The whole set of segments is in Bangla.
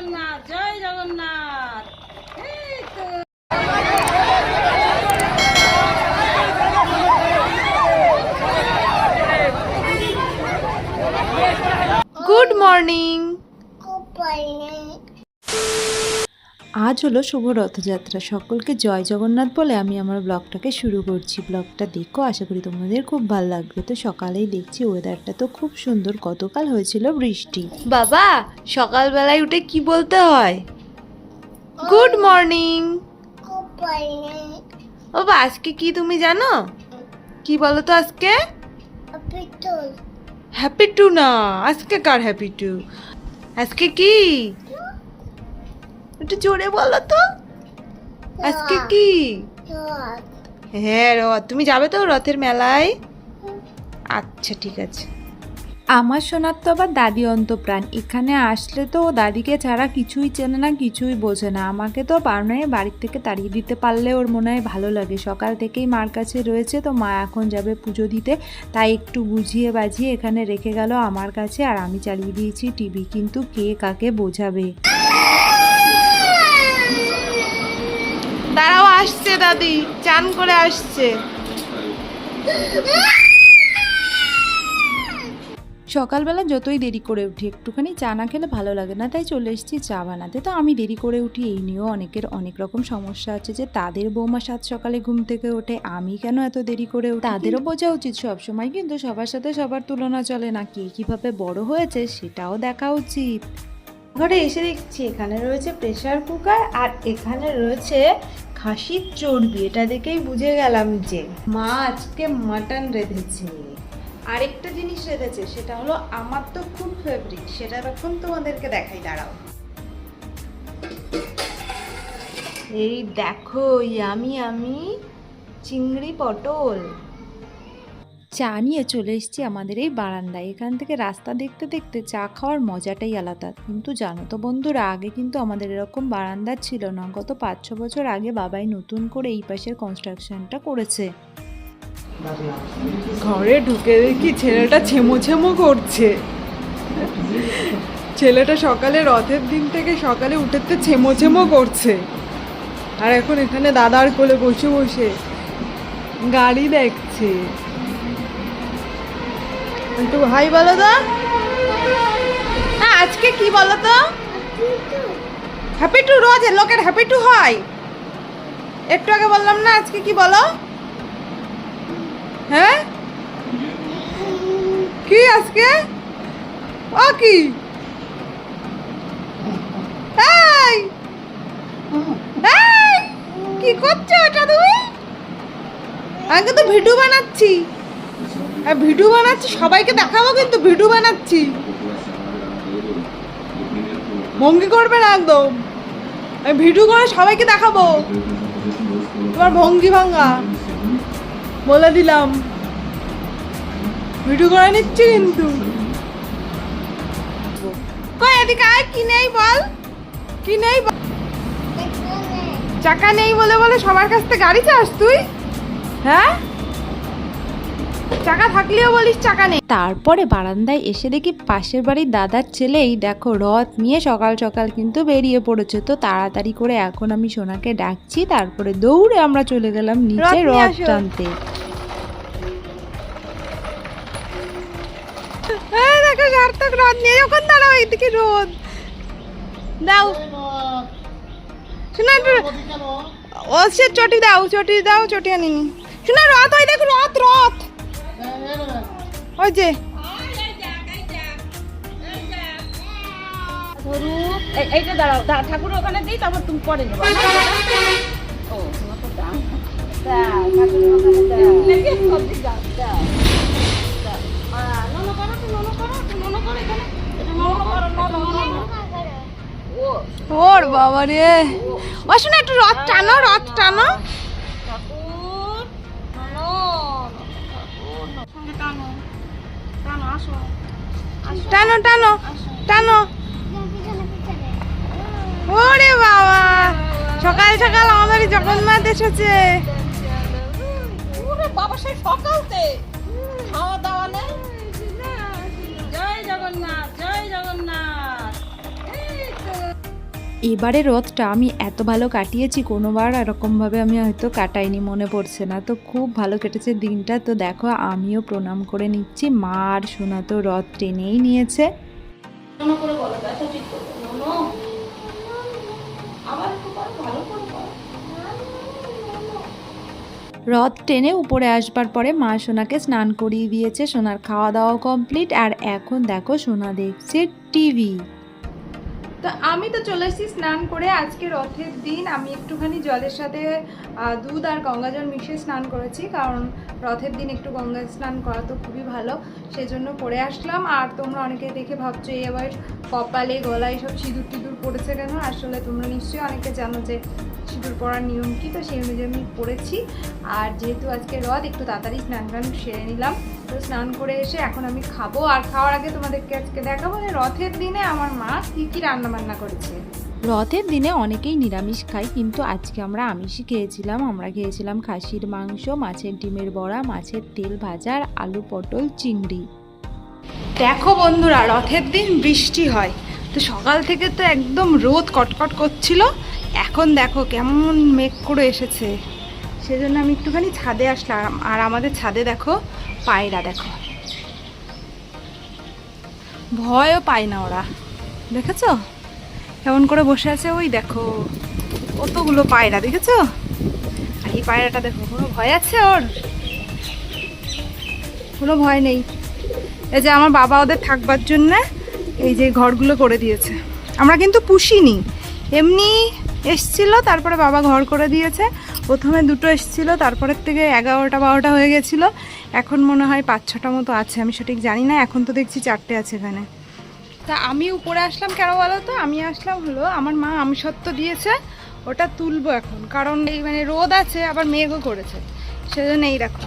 জগন্নাথ জয় জগন্নাথ। গুড মর্নিং আজ হলো শুভ রথযাত্রা। সকলকে জয় জগন্নাথ বলে আমি আমার ব্লগটাকে শুরু করছি। ব্লগটা দেখো আশা করি তোমাদের খুব ভালো লাগবে। তো সকালেই দেখছি ওয়েদারটা তো খুব সুন্দর। গতকাল হয়েছিল বৃষ্টি। বাবা সকালবেলায় উঠে কি বলতে হয়? গুড মর্নিং ও বা আজকে কি তুমি জানো? কি বলো তো আজকে হ্যাপি টু না আজকে কার হ্যাপি টু আজকে কি? একটু জোরে বলো তো। আজকে কি? হ্যাঁ রথ। তুমি যাবে তো রথের মেলায়? আচ্ছা ঠিক আছে। আমার সোনার তো আবার দাদি অন্তপ্রাণ। এখানে আসলে তো ও দাদিকে ছাড়া কিছুই চেনে না কিছুই বোঝে না। আমাকে তো পারনায় বাড়ির থেকে তাড়িয়ে দিতে পারলে ওর মনে হয় ভালো লাগে। সকাল থেকেই মার কাছে রয়েছে তো মা এখন যাবে পুজো দিতে। তাই একটু বুঝিয়ে বাজিয়ে এখানে রেখে গেল আমার কাছে আর আমি চালিয়ে দিয়েছি টিভি। কিন্তু কে কাকে বোঝাবে? দাঁড়াও আসছে দাদি। চান করে আসছে। সকালবেলা যতই দেরি করে উঠি একটুখানি চা না খেলে ভালো লাগে না তাই চলে এসেছি চা বানাতে। তো আমি দেরি করে উঠি এই নিয়েও অনেকের অনেক রকম সমস্যা আছে যে তাদের বৌমা সাত সকালে ঘুম থেকে ওঠে আমি কেন এত দেরি করে উঠি? তাদেরও বোঝা উচিত সবসময় কিন্তু সবার সাথে সবার তুলনা চলে না কে কীভাবে বড় হয়েছে সেটাও দেখা উচিত। ঘরে এসে দেখছি এখানে রয়েছে প্রেশার কুকার আর এখানে রয়েছে খাসির চর্বি, এটা দেখেই বুঝে গেলাম যে মা আজকে মাটন রেঁধেছে। আরেকটা জিনিস রেঁধেছে, সেটা হলো আমার তো খুব ফেভারিট সেটা এখন তোমাদেরকে দেখাই, দাঁড়াও। এই দেখো আমি আমি চিংড়ি পটল। চা নিয়ে চলে এসেছি আমাদের এই বারান্দায়। এখান থেকে রাস্তা দেখতে দেখতে চা খাওয়ার মজাটাই আলাদা। কিন্তু জানো তো বন্ধুরা, আগে কিন্তু আমাদের এরকম বারান্দা ছিল না। গত পাঁচ, ছ বছর আগে বাবাই নতুন করে এই পাশের কনস্ট্রাকশনটা করেছে। ঘরে ঢুকে দেখি ছেলেটা ছেমো ছেমো করছে। ছেলেটা সকালে রথের দিন থেকে সকালে উঠেতে ছেমো ছেমো করছে। আর এখন এখানে দাদার কোলে বসে বসে গাড়ি দেখছে। একটু ভাই বলো তো। হ্যাঁ আজকে কি বলো তো? হ্যাপি টু রোজ লোকের হ্যাপি টু হয়। একটু আগে বললাম না, আজকে কি বলো? হ্যাঁ? কি আজকে? ও কি! কি করছ এটা তুমি? আগে তো ভিডিও বানাচ্ছি। ভিডিও বানাচ্ছি সবাইকে দেখাবো কিন্তু ভিডিও বানাচ্ছি। ভঙ্গি করবে না একদম। আমি ভিডিও করে সবাইকে দেখাবো। তোমার ভঙ্গি ভাঙ্গা বলে দিলাম। ভিডিও করে নিচ্ছি কিন্তু। কই এদিকে আয় কি নেই বল? কি নেই? চাকা নেই বলে বলে সবার কাছ থেকে গাড়ি চাস তুই? হ্যাঁ? চাকা থাকলেও বলিস চাকা নেই। তারপরে বারান্দায় এসে দেখি পাশের বাড়ির দাদার ছেলেই দেখো রথ নিয়ে সকাল সকাল কিন্তু বেরিয়ে পড়েছে। তো তাড়াতাড়ি করে এখন আমি সোনাকে ডাকছি তারপরে দৌড়ে আমরা চলে গেলাম নিচে রথ রথ টানতে। এই দেখো সার্থক রোদ নিয়ে যখন দাঁড়াও এইদিকে রোদ। দাও। শোনা ও সে চটি দাও চটি দাও চটি আনিনি। শোনা রথ রথ রথ ওই যে ধরু এই- এইটা দাঁড়াও ঠাকুর ওখানে দিই তারপর তুমি পরে নেব। ও দাও। ওখানে দাও। দাও, করো, করো, করো এখানে। ওর বাবা রে ও শোনা একটু রথ টানো রথ টানো। টানো, টানো টানো ওরে বাবা সকাল সকাল আমাদের জগন্নাথ এসেছে। বাবা সেই সকালতে। খাওয়া দাওয়া নেই? জয় জগন্নাথ। এবারে রথটা আমি এত ভালো কাটিয়েছি কোনোবার এরকমভাবে আমি হয়তো কাটাইনি মনে পড়ছে না। তো খুব ভালো কেটেছে দিনটা। তো দেখো আমিও প্রণাম করে নিচ্ছি। মা আর সোনা তো রথ টেনেই নিয়েছে। রথ টেনে উপরে আসবার পরে মা সোনাকে স্নান করিয়ে দিয়েছে। সোনার খাওয়া দাওয়া কমপ্লিট। আর এখন দেখো সোনা দেখছে টিভি। তো আমি তো চলে এসেছি স্নান করে আজকে রথের দিন। আমি একটুখানি জলের সাথে দুধ আর গঙ্গা জল মিশিয়ে স্নান করেছি, কারণ রথের দিন একটু গঙ্গা স্নান করা তো খুবই ভালো। সেজন্য করে আসলাম। আর তোমরা অনেকে দেখে ভাবছ এই কপালে, গলায় সব সিঁদুর টিঁদুর পড়েছে কেন? আসলে তোমরা নিশ্চয়ই অনেকে জানো যে সিঁদুর পরার নিয়ম কি, তো সেই অনুযায়ী আমি পড়েছি। আর যেহেতু আজকে রথ, একটু তাড়াতাড়ি স্নান টান সেরে নিলাম। তো স্নান করে এসে এখন আমি খাব। আর খাওয়ার আগে তোমাদেরকে আজকে দেখাবো যে রথের দিনে আমার মা কী কী রান্না বান্না করেছে। রথের দিনে অনেকেই নিরামিষ খায় কিন্তু আজকে আমরা আমিষই খেয়েছিলাম। আমরা খেয়েছিলাম খাসির মাংস মাছের ডিমের বড়া মাছের তেল ভাজা আর আলু পটল চিংড়ি। দেখো বন্ধুরা রথের দিন বৃষ্টি হয়। তো সকাল থেকে তো একদম রোদ কটকট করছিল। এখন দেখো কেমন মেঘ করে এসেছে। সেজন্য আমি একটুখানি ছাদে আসলাম। আর আমাদের ছাদে দেখো পায়রা, দেখো। ভয়ও পায় না ওরা। দেখেছ? কেমন করে বসে আছে ওই দেখো। কতগুলো পায়রা, দেখেছ? আর এই পায়রাটা দেখো, কোনো ভয় আছে ওর? কোনো ভয় নেই। এই যে আমার বাবা ওদের থাকবার জন্য এই যে ঘরগুলো করে দিয়েছে। আমরা কিন্তু পুষিনি। এমনি এসছিল, তারপরে বাবা ঘর করে দিয়েছে। প্রথমে দুটো এসেছিল, তারপরের থেকে এগারোটা বারোটা হয়ে গেছিল। এখন মনে হয় পাঁচ ছটা মতো আছে, আমি সঠিক জানি না, এখন তো দেখছি চারটে আছে এখানে। তা আমি উপরে আসলাম কেন বলো তো? আমি আসলাম হলো, আমার মা আমসত্ব দিয়েছে, ওটা তুলবো এখন। কারণ এই মানে রোদ আছে, আবার মেঘও করেছে। সেজন্য এই দেখো।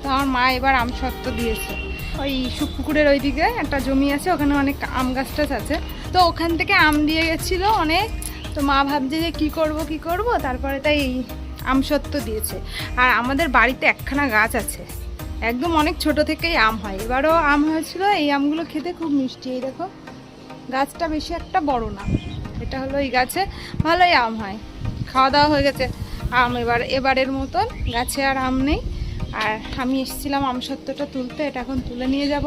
তো আমার মা এবার আম সত্ত্ব দিয়েছে। ওই সুপুকুরের ওইদিকে একটা জমি আছে, ওখানে অনেক আম গাছ টাছ আছে। তো ওখান থেকে আম দিয়ে গেছিল অনেক। তো মা ভাবছে যে কি করব কি করব? তারপরে তাই এই আম সত্ত্ব দিয়েছে। আর আমাদের বাড়িতে একখানা গাছ আছে। একদম অনেক ছোট থেকেই আম হয়। এবারও আম হয়েছিল। এই আমগুলো খেতে খুব মিষ্টি। এই দেখো, গাছটা বেশি একটা বড় না। এটা হলো এই গাছে ভালোই আম হয়। খাওয়া দাওয়া হয়ে গেছে আম এবার, এবারের মতন। গাছে আর আম নেই। আর আমি এসেছিলাম আমসত্ত্বটা তুলতে। এটা এখন তুলে নিয়ে যাব।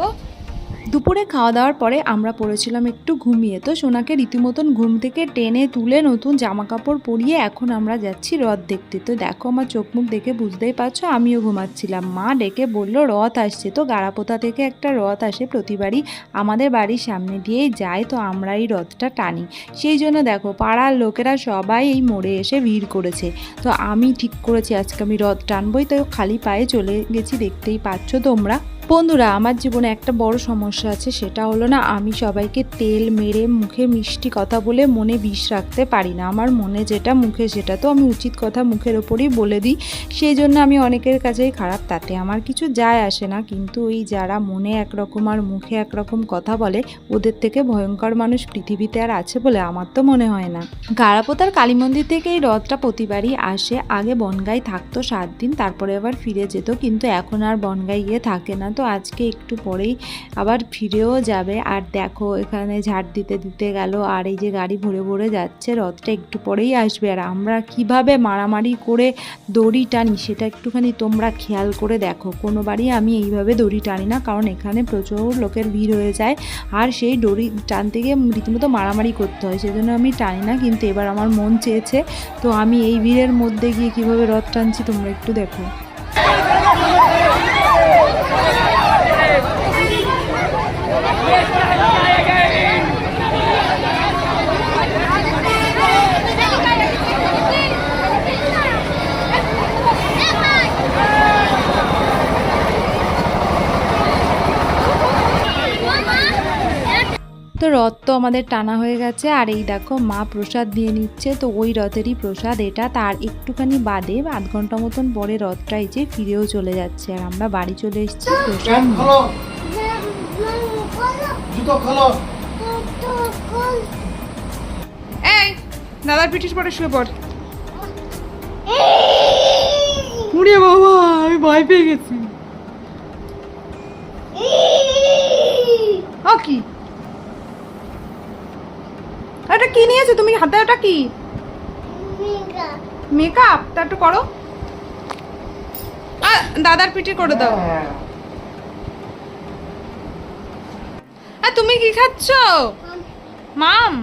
দুপুরে খাওয়া দাওয়ার পরে আমরা পড়েছিলাম একটু ঘুমিয়ে। তো সোনাকে রীতিমতন ঘুম থেকে টেনে তুলে নতুন জামা কাপড় পরিয়ে এখন আমরা যাচ্ছি রথ দেখতে। তো দেখো আমার চোখ মুখ দেখে বুঝতেই পারছ, আমিও ঘুমাচ্ছিলাম। মা ডেকে বলল রথ আসছে। তো গাড়াপোতা থেকে একটা রথ আসে প্রতিবারই আমাদের বাড়ির সামনে দিয়েই যায়। তো আমরা এই রথটা টানি। সেই জন্য দেখো পাড়ার লোকেরা সবাই এই মোড়ে এসে ভিড় করেছে। তো আমি ঠিক করেছি, আজকে আমি রথ টানবই। তো খালি পায়ে চলে গেছি, দেখতেই পাচ্ছ তোমরা। বন্ধুরা, আমার জীবনে একটা বড় সমস্যা আছে, সেটা হলো না, আমি সবাইকে তেল মেরে মুখে মিষ্টি কথা বলে মনে বিষ রাখতে পারি না। আমার মনে যেটা মুখে সেটা তো আমি উচিত কথা মুখের ওপরই বলে দিই। সেই জন্য আমি অনেকের কাছেই খারাপ, তাতে আমার কিছু যায় আসে না। কিন্তু ওই যারা মনে একরকম আর মুখে একরকম কথা বলে, ওদের থেকে ভয়ঙ্কর মানুষ পৃথিবীতে আর আছে বলে আমার তো মনে হয় না। গাড়াপোতার কালী মন্দির থেকে এই রথটা প্রতিবারই আসে। আগে বনগাই থাকতো সাত দিন, তারপরে আবার ফিরে যেত, কিন্তু এখন আর বনগাই গিয়ে থাকে না। তো আজকে একটু পরেই আবার ফিরেও যাবে। আর দেখো, এখানে ঝাড় দিতে দিতে গেল, আর এই যে গাড়ি ভরে ভরে যাচ্ছে, রথটা একটু পরেই আসবে। আর আমরা কীভাবে মারামারি করে দড়ি টানি সেটা একটুখানি তোমরা খেয়াল করে দেখো। কোনোবারই আমি এইভাবে দড়ি টানি না, কারণ এখানে প্রচুর লোকের ভিড় হয়ে যায়। আর সেই দড়ি টানতে গিয়ে রীতিমতো মারামারি করতে হয়, সেজন্য আমি টানি না, কিন্তু এবার আমার মন চেয়েছে। তো আমি এই ভিড়ের মধ্যে গিয়ে কীভাবে রথ টানছি তোমরা একটু দেখো। রথ তো আমাদের টানা হয়ে গেছে আর এই দেখো মা প্রসাদ দিয়ে নিচ্ছে তো ওই রথেরই প্রসাদ এটা। তার একটুখানি বাদে আধ ঘণ্টা মতন পরে রথটা এই যে ফিরেও চলে যাচ্ছে আর আমরা বাড়ি চলে এসেছি প্রসাদ এই দাদার পিঠির পরে শুয়ে পড়। উড়ে বাবা আমি ভয় পেয়ে গেছি। ও কি? এটা কি নিয়েছো? তুমি হাতে ওটা কি মেকআপ তা একটু করো। আ, দাদার পিঠে করে দাও। আর তুমি কি খাচ্ছ? মাম।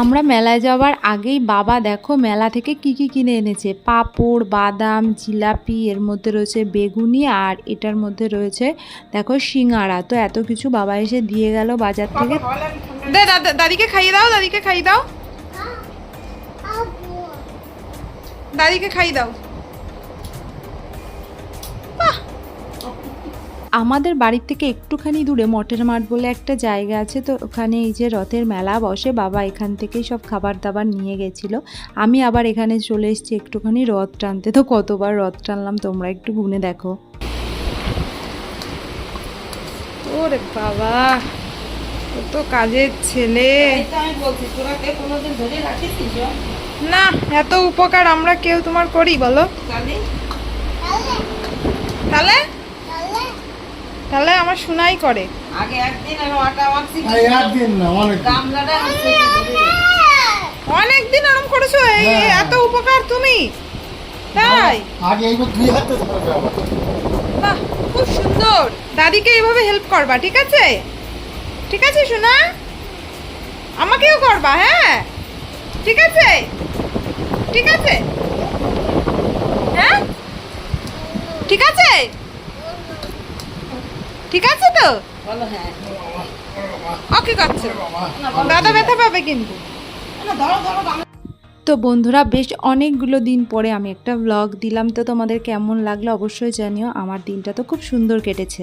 আমরা মেলায় যাওয়ার আগেই বাবা দেখো মেলা থেকে কি কি কিনে এনেছে। পাঁপড় বাদাম জিলাপি এর মধ্যে রয়েছে বেগুনি আর এটার মধ্যে রয়েছে দেখো সিঙ্গাড়া তো এত কিছু বাবা এসে দিয়ে গেল বাজার থেকে। দে দাদা দাদিকে খাইয়ে দাও দাদিকে খাইয়ে দাও। দাদিকে খাইয়ে দাও। আমাদের বাড়ির থেকে একটুখানি দূরে মটের মাঠ বলে একটা জায়গা আছে তো ওখানে এই যে রথের মেলা বসে বাবা এখান থেকেই সব খাবার দাবার নিয়ে গেছিল। আমি আবার এখানে চলে এসেছি একটুখানি রথ টানতে। তো কতবার রথ টানলাম তোমরা একটু গুনে দেখো। ওরে বাবা। কত কাজের ছেলে। এই তো আমি বলছি তোরা কে কোনোদিন ধরে রাখিস না এত উপকার আমরা কেউ তোমার করি বলো। তাহলে? তাহলে? আমার শোনাই করে। আগে একদিন আমি আটা মাখছি একদিন না অনেক গামলাটা অনেকদিন আরাম করেছ এই হ্যাঁ। এত উপকার তুমি। তাই? আগে এইবার দুই হাতে ধরবে বাহ খুব সুন্দর। দাদিকে এইভাবে হেল্প করবা ঠিক আছে? ঠিক আছে শোনা আমাকেও করবা হ্যাঁ? ঠিক আছে? ঠিক আছে? হ্যাঁ? ঠিক আছে? ঠিক আছে তো? হ্যাঁ। ওকে করছে। দাদা ব্যথা পাবে কিন্তু। তো বন্ধুরা বেশ অনেকগুলো দিন পরে আমি একটা ব্লগ দিলাম তো তোমাদের কেমন লাগল অবশ্যই জানিও। আমার দিনটা তো খুব সুন্দর কেটেছে।